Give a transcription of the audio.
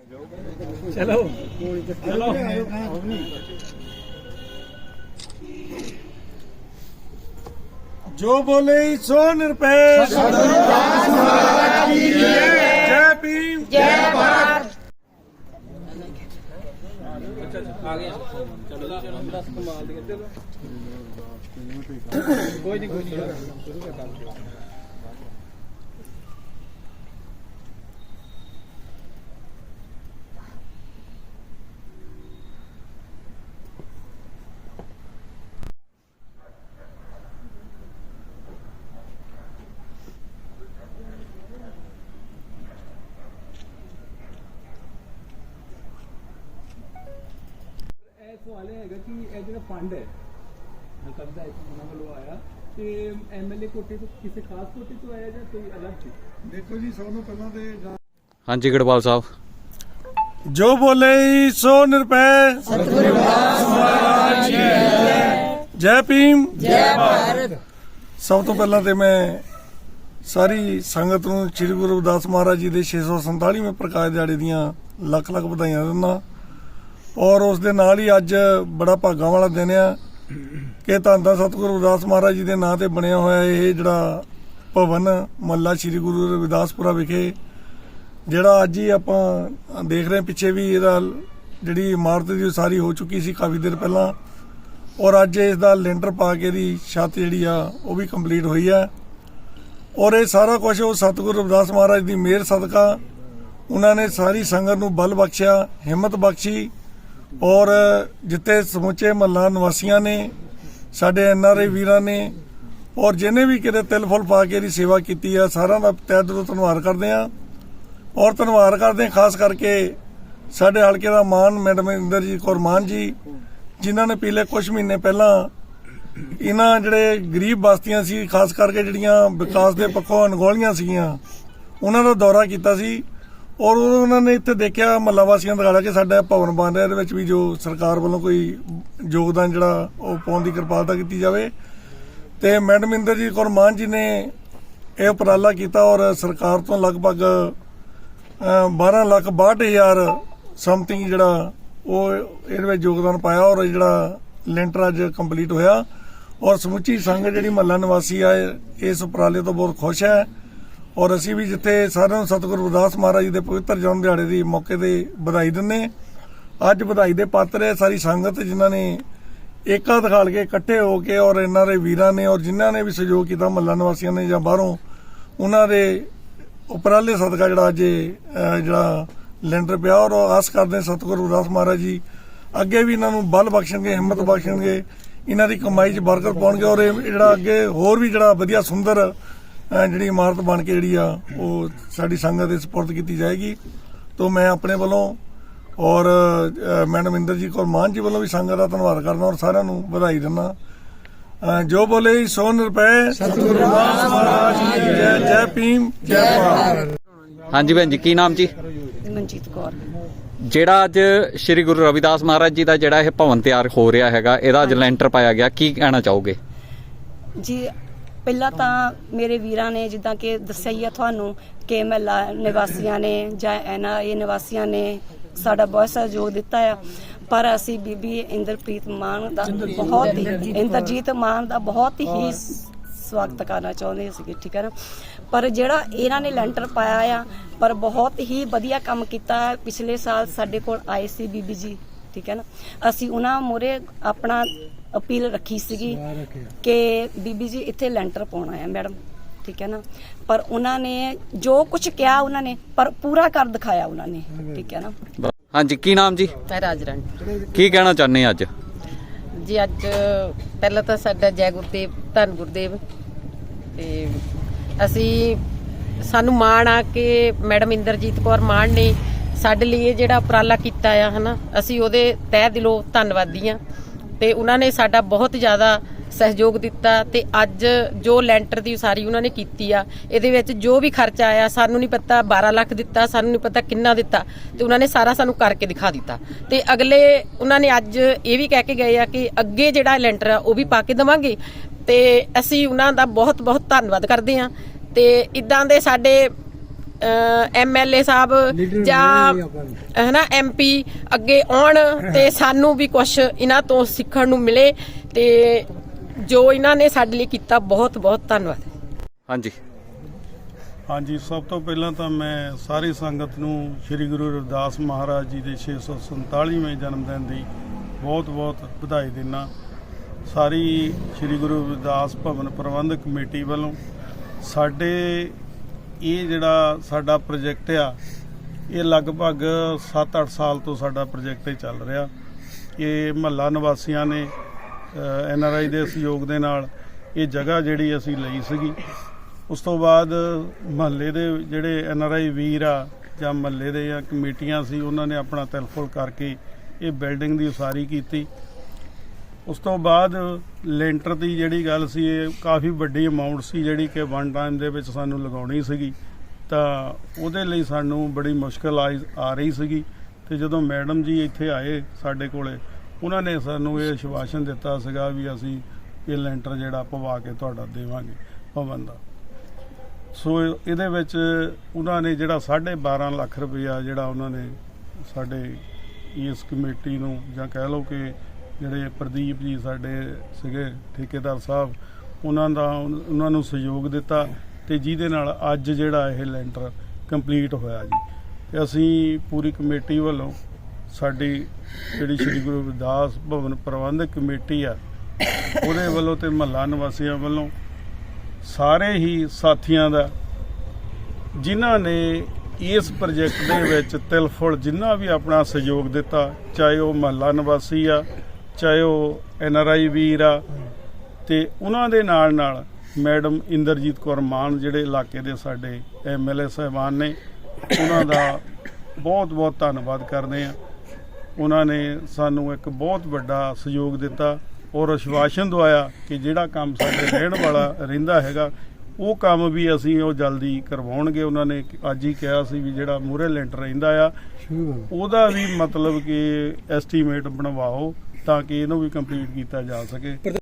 ਚਲੋ ਚਲੋ ਜੋ ਬੋਲੇ ਸੋ ਨਿਰਪੈ ਜੈ ਭੀਮ ਆ ਗਿਆ ਚਲੋ ਚਲੋ ਬਸ ਕਮਾਲ ਦੀ ਕਰਦੇ ਕੋਈ ਨਹੀਂ ਕੋਈ ਨਹੀਂ ਸ਼ੁਰੂ ਕਰ ਕੰਮ ਇਹ ਸਵਾਲ ਇਹ ਹੈਗਾ ਕਿ ਇਹ ਜਿਹੜਾ ਫੰਡ ਹੈ। ਦਾ ਉਹਨਾਂ ਵੱਲੋਂ ਆਇਆ ਤੇ ਐਮਐਲਏ ਕੋਟੇ ਤੋਂ ਕਿਸੇ ਖਾਸ ਕੋਟੇ ਤੋਂ ਆਇਆ ਜਾਂ ਕੋਈ ਅਲੱਗ ਸੀ? ਦੇਖੋ ਜੀ ਸਭ ਤੋਂ ਪਹਿਲਾਂ ਤੇ ਹਾਂਜੀ ਗੜਵਾਲ ਸਾਹਿਬ। ਜੋ ਬੋਲੇ ਸੋ ਨਿਰਪੈ ਜੈ ਭੀਮ। ਜੈ ਭਾਰਤ ਸਭ ਤੋਂ ਪਹਿਲਾਂ ਤੇ ਮੈਂ ਸਾਰੀ ਸੰਗਤ ਨੂੰ ਸ੍ਰੀ ਗੁਰੂ ਰਵਿਦਾਸ ਮਹਾਰਾਜ ਜੀ ਦੇ 647ਵੇਂ ਪ੍ਰਕਾਸ਼ ਦਿਹਾੜੇ ਦੀਆਂ ਲੱਖ ਲੱਖ ਵਧਾਈਆਂ ਦਿੰਦਾ। ਔਰ ਉਸ ਦੇ ਨਾਲ ਹੀ ਅੱਜ ਬੜਾ ਭਾਗਾਂ ਵਾਲਾ ਦਿਨ ਆ ਕਿ ਧੰਨ ਧੰਨ ਸਤਿਗੁਰੂ ਰਵਿਦਾਸ ਮਹਾਰਾਜ ਜੀ ਦੇ ਨਾਂ ਤੇ ਬਣਿਆ ਹੋਇਆ ਇਹ ਜਿਹੜਾ ਭਵਨ ਮੱਲਾ ਸ੍ਰੀ ਗੁਰੂ ਰਵਿਦਾਸਪੁਰਾ ਵਿਖੇ, ਜਿਹੜਾ ਅੱਜ ਹੀ ਆਪਾਂ ਦੇਖ ਰਹੇ ਪਿੱਛੇ ਵੀ ਇਹਦਾ ਜਿਹੜੀ ਇਮਾਰਤ ਦੀ ਉਸਾਰੀ ਹੋ ਚੁੱਕੀ ਸੀ ਕਾਫੀ ਦੇਰ ਪਹਿਲਾਂ ਔਰ ਅੱਜ ਇਸ ਦਾ ਲੈਂਟਰ ਪਾ ਕੇ ਦੀ ਛੱਤ ਜਿਹੜੀ ਆ, ਉਹ ਵੀ ਕੰਪਲੀਟ ਹੋਈ ਹੈ ਔਰ ਇਹ ਸਾਰਾ ਕੁਝ ਉਹ ਸਤਿਗੁਰੂ ਰਵਿਦਾਸ ਮਹਾਰਾਜ ਦੀ ਮਿਹਰ ਸਦਕਾ ਉਹਨਾਂ ਨੇ ਸਾਰੀ ਸੰਗਤ ਨੂੰ ਬਲ ਬਖਸ਼ਿਆ, ਹਿੰਮਤ ਬਖਸ਼ੀ ਔਰ ਜਿੱਥੇ ਸਮੁੱਚੇ ਮਹੱਲਾ ਨਿਵਾਸੀਆਂ ਨੇ, ਸਾਡੇ ਐਨਆਰਆਈ ਵੀਰਾਂ ਨੇ, ਔਰ ਜਿਨੇ ਵੀ ਕਿਤੇ ਤਿਲ ਫੁੱਲ ਪਾ ਕੇ ਦੀ ਸੇਵਾ ਕੀਤੀ ਆ, ਸਾਰਿਆਂ ਦਾ ਤਹਿ ਦਿਲੋਂ ਧੰਨਵਾਦ ਕਰਦੇ ਆ ਔਰ ਧੰਨਵਾਦ ਕਰਦੇ ਹਾਂ ਖਾਸ ਕਰਕੇ ਸਾਡੇ ਹਲਕੇ ਦਾ ਮਾਨ ਮੈਡਮ ਇੰਦਰਜੀਤ ਕੌਰ ਮਾਨ ਜੀ, ਜਿਨ੍ਹਾਂ ਨੇ ਪਿਛਲੇ ਕੁਝ ਮਹੀਨੇ ਪਹਿਲਾਂ ਇਹਨਾਂ ਜਿਹੜੇ ਗਰੀਬ ਬਸਤੀਆਂ ਸੀ, ਖਾਸ ਕਰਕੇ ਜਿਹੜੀਆਂ ਵਿਕਾਸ ਦੇ ਪੱਖੋਂ ਅਣਗੌਲੀਆਂ ਸੀਗੀਆਂ, ਉਹਨਾਂ ਦਾ ਦੌਰਾ ਕੀਤਾ ਸੀ। ਔਰ ਉਹਨਾਂ ਨੇ ਇੱਥੇ ਦੇਖਿਆ ਮਹੱਲਾ ਵਾਸੀਆਂ ਦਾ ਦਿਖਾਇਆ ਕਿ ਸਾਡਾ ਭਵਨ ਬਣ ਰਿਹਾ ਇਹਦੇ ਵਿੱਚ ਵੀ ਜੋ ਸਰਕਾਰ ਵੱਲੋਂ ਕੋਈ ਯੋਗਦਾਨ ਜਿਹੜਾ ਉਹ ਪਾਉਣ ਦੀ ਕਿਰਪਾਲਤਾ ਕੀਤੀ ਜਾਵੇ। ਤੇ ਮੈਡਮ ਇੰਦਰਜੀਤ ਕੌਰ ਮਾਨ ਜੀ ਨੇ ਇਹ ਉਪਰਾਲਾ ਕੀਤਾ ਔਰ ਸਰਕਾਰ ਤੋਂ ਲਗਭਗ ਅ, 12 ਲੱਖ 62 ਹਜ਼ਾਰ ਸਮਥਿੰਗ ਜਿਹੜਾ ਉਹ ਇਹਦੇ ਵਿੱਚ ਯੋਗਦਾਨ ਪਾਇਆ ਔਰ ਇਹ ਜਿਹੜਾ ਲੈਂਟਰ ਅੱਜ ਕੰਪਲੀਟ ਹੋਇਆ। ਔਰ ਸਮੁੱਚੀ ਸੰਗਤ ਜਿਹੜੀ ਮਹੱਲਾ ਨਿਵਾਸੀ ਆ ਇਸ ਉਪਰਾਲੇ ਤੋਂ ਬਹੁਤ ਖੁਸ਼ ਹੈ। ਔਰ ਅਸੀਂ ਵੀ ਜਿੱਥੇ ਸਾਰਿਆਂ ਨੂੰ ਸਤਿਗੁਰੂ ਰਵਿਦਾਸ ਮਹਾਰਾਜ ਜੀ ਦੇ ਪਵਿੱਤਰ ਜਨਮ ਦਿਹਾੜੇ ਦੀ ਮੌਕੇ ਤੇ ਵਧਾਈ ਦਿੰਦੇ ਅੱਜ ਵਧਾਈ ਦੇ ਪਾਤਰ ਹੈ ਸਾਰੀ ਸੰਗਤ ਜਿਨ੍ਹਾਂ ਨੇ ਏਕਾ ਦਿਖਾਲ ਕੇ ਇਕੱਠੇ ਹੋ ਕੇ ਔਰ ਇਹਨਾਂ ਦੇ ਵੀਰਾਂ ਨੇ ਔਰ ਜਿਨ੍ਹਾਂ ਨੇ ਵੀ ਸਹਿਯੋਗ ਕੀਤਾ ਮਹੱਲਾ ਨਿਵਾਸੀਆਂ ਨੇ ਜਾਂ ਬਾਹਰੋਂ, ਉਹਨਾਂ ਦੇ ਉਪਰਾਲੇ ਸਦਕਾ ਜਿਹੜਾ ਅੱਜ ਜਿਹੜਾ ਲੈਂਡਰ ਪਿਆ ਔਰ ਆਸ ਕਰਦੇ ਸਤਿਗੁਰੂ ਰਵਿਦਾਸ ਮਹਾਰਾਜ ਜੀ ਅੱਗੇ ਵੀ ਇਹਨਾਂ ਨੂੰ ਬਲ ਬਖਸ਼ਣਗੇ, ਹਿੰਮਤ ਬਖਸ਼ਣਗੇ, ਇਹਨਾਂ ਦੀ ਕਮਾਈ 'ਚ ਬਰਕਤ ਪਾਉਣਗੇ ਔਰ ਇਹ ਜਿਹੜਾ ਅੱਗੇ ਹੋਰ ਵੀ ਜਿਹੜਾ ਵਧੀਆ ਸੁੰਦਰ ਜਿਹੜੀ ਇਮਾਰਤ ਬਣ ਕੇ ਜਿਹੜੀ ਆ ਉਹ ਸਾਡੀ ਸੰਗਤ ਦੇ ਸਪੁਰਦ ਕੀਤੀ ਜਾਏਗੀ। ਤੋਂ ਮੈਂ ਆਪਣੇ ਵੱਲੋਂ ਔਰ ਮੈਡਮ ਇੰਦਰਜੀਤ ਕੌਰ ਮਾਨ ਜੀ ਵੱਲੋਂ ਵੀ ਸੰਗਤ ਦਾ ਧੰਨਵਾਦ ਕਰਦਾ ਔਰ ਸਾਰਿਆਂ ਨੂੰ ਵਧਾਈ ਦਿੰਦਾ। ਜੋ ਬੋਲੇ ਸੋ ਨਿਰਪੈ ਸਤਿਗੁਰੂ ਰਵਿਦਾਸ ਮਹਾਰਾਜ ਜੀ ਕੀ ਜੈ। ਜੈ ਭੀਮ ਜੈ ਭਾਰਤ। ਹਾਂਜੀ ਭੈਣ ਜੀ ਕੀ ਨਾਮ ਜੀ? ਮਨਜੀਤ ਕੌਰ। ਜਿਹੜਾ ਅੱਜ ਸ੍ਰੀ ਗੁਰੂ ਰਵਿਦਾਸ ਮਹਾਰਾਜ ਜੀ ਦਾ ਜਿਹੜਾ ਇਹ ਭਵਨ ਤਿਆਰ ਹੋ ਰਿਹਾ ਹੈਗਾ ਇਹਦਾ ਅੱਜ ਲੈਂਟਰ ਪਾਇਆ ਗਿਆ ਕੀ ਕਹਿਣਾ ਚਾਹੋਗੇ? ਜੀ ਪਹਿਲਾਂ ਤਾਂ ਮੇਰੇ ਵੀਰਾਂ ਨੇ ਜਿੱਦਾਂ ਕਿ ਦੱਸਿਆ ਹੀ ਆ ਤੁਹਾਨੂੰ ਕਿ ਮਹੱਲਾ ਨਿਵਾਸੀਆਂ ਨੇ ਜਾਂ ਐਨਆਰਏ ਨਿਵਾਸੀਆਂ ਨੇ ਸਾਡਾ ਬਹੁਤ ਸਹਿਯੋਗ ਦਿੱਤਾ ਆ। ਪਰ ਅਸੀਂ ਬੀਬੀ ਇੰਦਰਪ੍ਰੀਤ ਮਾਨ ਦਾ ਬਹੁਤ ਹੀ ਇੰਦਰਜੀਤ ਮਾਨ ਦਾ ਬਹੁਤ ਹੀ ਸਵਾਗਤ ਕਰਨਾ ਚਾਹੁੰਦੇ ਸੀਗੇ ਠੀਕ ਹੈ ਨਾ? ਪਰ ਜਿਹੜਾ ਇਹਨਾਂ ਨੇ ਲੈਂਟਰ ਪਾਇਆ ਆ ਪਰ ਬਹੁਤ ਹੀ ਵਧੀਆ ਕੰਮ ਕੀਤਾ ਪਿਛਲੇ ਸਾਲ ਸਾਡੇ ਕੋਲ ਆਏ ਸੀ ਬੀਬੀ ਜੀ ਠੀਕ ਹੈ ਨਾ? ਅਸੀਂ ਉਹਨਾਂ ਮੋਰੇ ਆਪਣਾ ਅਪੀਲ ਰੱਖੀ ਸੀਗੀ ਕਿ ਬੀਬੀ ਜੀ ਇੱਥੇ ਲੈਂਟਰ ਪਾਉਣਾ ਹੈ ਮੈਡਮ ਠੀਕ ਹੈ ਨਾ? ਪਰ ਉਹਨਾਂ ਨੇ ਜੋ ਕੁਝ ਕਿਹਾ ਉਹਨਾਂ ਨੇ ਪਰ ਪੂਰਾ ਕਰ ਦਿਖਾਇਆ ਉਹਨਾਂ ਨੇ ਠੀਕ ਹੈ ਨਾ? ਹਾਂਜੀ ਕੀ ਨਾਮ ਜੀ? ਮੈਂ ਰਾਜਰਨ ਕੀ ਕਹਿਣਾ ਚਾਹੁੰਦੇ ਅੱਜ? ਜੀ ਅੱਜ ਪਹਿਲਾਂ ਤਾਂ ਸਾਡਾ ਜੈ ਗੁਰਦੇਵ ਧੰਨ ਗੁਰਦੇਵ। ਤੇ ਅਸੀਂ ਸਾਨੂੰ ਮਾਣ ਆ ਕਿ ਮੈਡਮ ਇੰਦਰਜੀਤ ਕੌਰ ਮਾਨ ਨੇ ਸਾਡੇ ਲਈ ਇਹ ਜਿਹੜਾ ਉਪਰਾਲਾ ਕੀਤਾ ਆ ਹਨਾ? ਅਸੀਂ ਉਹਦੇ ਤਹਿ ਦਿਲੋਂ ਧੰਨਵਾਦੀ ਆ। ਤੇ ਉਹਨਾਂ ਨੇ ਸਾਡਾ ਬਹੁਤ ਜ਼ਿਆਦਾ ਸਹਿਯੋਗ ਦਿੱਤਾ ਤੇ ਅੱਜ ਜੋ ਲੈਂਟਰ ਦੀ ਉਸਾਰੀ ਉਹਨਾਂ ਨੇ ਕੀਤੀ ਆ, ਇਹਦੇ ਵਿੱਚ ਜੋ ਵੀ ਖਰਚਾ ਆਇਆ ਸਾਨੂੰ ਨਹੀਂ ਪਤਾ 12 ਲੱਖ ਦਿੱਤਾ, ਸਾਨੂੰ ਨਹੀਂ ਪਤਾ ਕਿੰਨਾ ਦਿੱਤਾ ਤੇ ਉਹਨਾਂ ਨੇ ਸਾਰਾ ਸਾਨੂੰ ਕਰਕੇ ਦਿਖਾ ਦਿੱਤਾ। ਤੇ ਅਗਲੇ ਉਹਨਾਂ ਨੇ ਅੱਜ ਇਹ ਵੀ ਕਹਿ ਕੇ ਗਏ ਆ ਕਿ ਅੱਗੇ ਜਿਹੜਾ ਲੈਂਟਰ ਆ ਉਹ ਵੀ ਪਾ ਕੇ ਦਵਾਂਗੇ ਤੇ ਅਸੀਂ ਉਹਨਾਂ ਦਾ ਬਹੁਤ ਬਹੁਤ ਧੰਨਵਾਦ ਕਰਦੇ ਆ ਤੇ ਇਦਾਂ ਦੇ ਸਾਡੇ ਐਮਐਲਏ ਸਾਹਿਬ ਜਾਂ ਹਨਾ ਐਮਪੀ ਅੱਗੇ ਆਉਣ ਤੇ ਸਾਨੂੰ ਵੀ ਕੁਝ ਇਹਨਾਂ ਤੋਂ ਸਿੱਖਣ ਨੂੰ ਮਿਲੇ ਤੇ ਜੋ ਇਹਨਾਂ ਨੇ ਸਾਡੇ ਲਈ ਕੀਤਾ ਬਹੁਤ ਬਹੁਤ ਧੰਨਵਾਦ। ਹਾਂਜੀ। ਹਾਂਜੀ ਸਭ ਤੋਂ ਪਹਿਲਾਂ ਤਾਂ ਮੈਂ ਸਾਰੀ ਸੰਗਤ ਨੂੰ ਸ੍ਰੀ ਗੁਰੂ ਰਵਿਦਾਸ ਮਹਾਰਾਜ ਜੀ ਦੇ 647ਵੇਂ ਜਨਮ ਦਿਨ ਦੀ ਬਹੁਤ-ਬਹੁਤ ਵਧਾਈ ਦਿੰਦਾ ਸਾਰੀ ਸ੍ਰੀ ਗੁਰੂ ਰਵਿਦਾਸ ਭਵਨ ਪ੍ਰਬੰਧਕ ਕਮੇਟੀ ਵੱਲੋਂ ਸਾਡੇ ਇਹ ਜਿਹੜਾ ਸਾਡਾ ਪ੍ਰੋਜੈਕਟ ਆ, ਇਹ ਲਗਭਗ 7-8 ਸਾਲ ਤੋਂ ਸਾਡਾ ਪ੍ਰੋਜੈਕਟ ਇਹ ਚੱਲ ਰਿਹਾ। ਇਹ ਮਹੱਲਾ ਨਿਵਾਸੀਆਂ ਨੇ ਐਨ ਆਰ ਆਈ ਦੇ ਸਹਿਯੋਗ ਦੇ ਨਾਲ ਇਹ ਜਗ੍ਹਾ ਜਿਹੜੀ ਅਸੀਂ ਲਈ ਸੀਗੀ। ਉਸ ਤੋਂ ਬਾਅਦ ਮਹੱਲੇ ਦੇ ਜਿਹੜੇ ਐਨ ਆਰ ਆਈ ਵੀਰ ਆ ਜਾਂ ਮਹੱਲੇ ਦੇ ਜਾਂ ਕਮੇਟੀਆਂ ਸੀ, ਉਹਨਾਂ ਨੇ ਆਪਣਾ ਤਿਲਫੁਲ ਕਰਕੇ ਇਹ ਬਿਲਡਿੰਗ ਦੀ ਉਸਾਰੀ ਕੀਤੀ। ਉਸ ਤੋਂ ਬਾਅਦ ਲੈਂਟਰ ਦੀ ਜਿਹੜੀ ਗੱਲ ਸੀ, ਇਹ ਕਾਫੀ ਵੱਡੀ ਅਮਾਉਂਟ ਸੀ ਜਿਹੜੀ ਕਿ ਵਨ ਟਾਈਮ ਦੇ ਵਿੱਚ ਸਾਨੂੰ ਲਗਾਉਣੀ ਸੀਗੀ। ਤਾਂ ਉਹਦੇ ਲਈ ਸਾਨੂੰ ਬੜੀ ਮੁਸ਼ਕਲ ਆਈ, ਆ ਰਹੀ ਸੀਗੀ। ਤੇ ਜਦੋਂ ਮੈਡਮ ਜੀ ਇੱਥੇ ਆਏ ਸਾਡੇ ਕੋਲੇ, ਉਹਨਾਂ ਨੇ ਸਾਨੂੰ ਇਹ ਆਸ਼ਵਾਸਨ ਦਿੱਤਾ ਸੀਗਾ ਵੀ ਅਸੀਂ ਇਹ ਲੈਂਟਰ ਜਿਹੜਾ ਪਵਾ ਕੇ ਤੁਹਾਡਾ ਦੇਵਾਂਗੇ, ਭਵਨ ਦਾ। ਸੋ ਇਹਦੇ ਵਿੱਚ ਉਹਨਾਂ ਨੇ ਜਿਹੜਾ 12.5 ਲੱਖ ਰੁਪਇਆ ਜਿਹੜਾ ਉਹਨਾਂ ਨੇ ਸਾਡੇ ਇਸ ਕਮੇਟੀ ਨੂੰ ਜਾਂ ਕਹਿ ਲਓ ਕਿ ਜਿਹੜੇ ਪ੍ਰਦੀਪ ਜੀ ਸਾਡੇ ਸੀਗੇ ਠੇਕੇਦਾਰ ਸਾਹਿਬ, ਉਹਨਾਂ ਦਾ ਉਹਨਾਂ ਨੂੰ ਸਹਿਯੋਗ ਦਿੱਤਾ ਤੇ ਜਿਹਦੇ ਨਾਲ ਅੱਜ ਜਿਹੜਾ ਇਹ ਲੈਂਟਰ ਕੰਪਲੀਟ ਹੋਇਆ ਜੀ। ਤੇ ਅਸੀਂ ਪੂਰੀ ਕਮੇਟੀ ਵੱਲੋਂ ਸਾਡੀ ਜਿਹੜੀ ਸ੍ਰੀ ਗੁਰੂ ਰਵਿਦਾਸ ਭਵਨ ਪ੍ਰਬੰਧਕ ਕਮੇਟੀ ਆ, ਉਹਦੇ ਵੱਲੋਂ ਤੇ ਮਹੱਲਾ ਨਿਵਾਸੀਆਂ ਵੱਲੋਂ ਸਾਰੇ ਹੀ ਸਾਥੀਆਂ ਦਾ, ਜਿਨ੍ਹਾਂ ਨੇ ਇਸ ਪ੍ਰੋਜੈਕਟ ਦੇ ਵਿੱਚ ਤਿਲਫੁਲ ਜਿੰਨਾ ਵੀ ਆਪਣਾ ਸਹਿਯੋਗ ਦਿੱਤਾ, ਚਾਹੇ ਉਹ ਮਹੱਲਾ ਨਿਵਾਸੀ ਆ ਚਾਹੇ ਉਹ ਐਨ ਆਰ ਆਈ ਵੀਰ ਆ ਤੇ ਉਹਨਾਂ ਦੇ ਨਾਲ ਨਾਲ ਮੈਡਮ ਇੰਦਰਜੀਤ ਕੌਰ ਮਾਨ ਜਿਹੜੇ ਇਲਾਕੇ ਦੇ ਸਾਡੇ ਐਮਐਲਏ ਸਾਹਿਬਾਨ ਨੇ ਉਹਨਾਂ ਦਾ ਬਹੁਤ ਬਹੁਤ ਧੰਨਵਾਦ ਕਰਦੇ ਆ ਉਹਨਾਂ ਨੇ ਸਾਨੂੰ ਇੱਕ ਬਹੁਤ ਵੱਡਾ ਸਹਿਯੋਗ ਦਿੱਤਾ ਔਰ ਆਸ਼ਵਾਸਨ ਦਵਾਇਆ ਕਿ ਜਿਹੜਾ ਕੰਮ ਸਾਡੇ ਰਹਿਣ ਵਾਲਾ ਰਹਿੰਦਾ ਹੈਗਾ ਉਹ ਕੰਮ ਵੀ ਅਸੀਂ ਉਹ ਜਲਦੀ ਕਰਵਾਉਣਗੇ। ਉਹਨਾਂ ਨੇ ਅੱਜ ਹੀ ਕਿਹਾ ਸੀ ਵੀ ਜਿਹੜਾ ਮੂਰੇ ਲੈਂਟਰ ਰਹਿੰਦਾ ਆ ਉਹਦਾ ਵੀ ਮਤਲਬ ਕਿ ਐਸਟੀਮੇਟ ਬਣਵਾਓ। ਤਾਂ ਕਿ ਇਹਨੂੰ ਵੀ ਕੰਪਲੀਟ ਕੀਤਾ ਜਾ ਸਕੇ।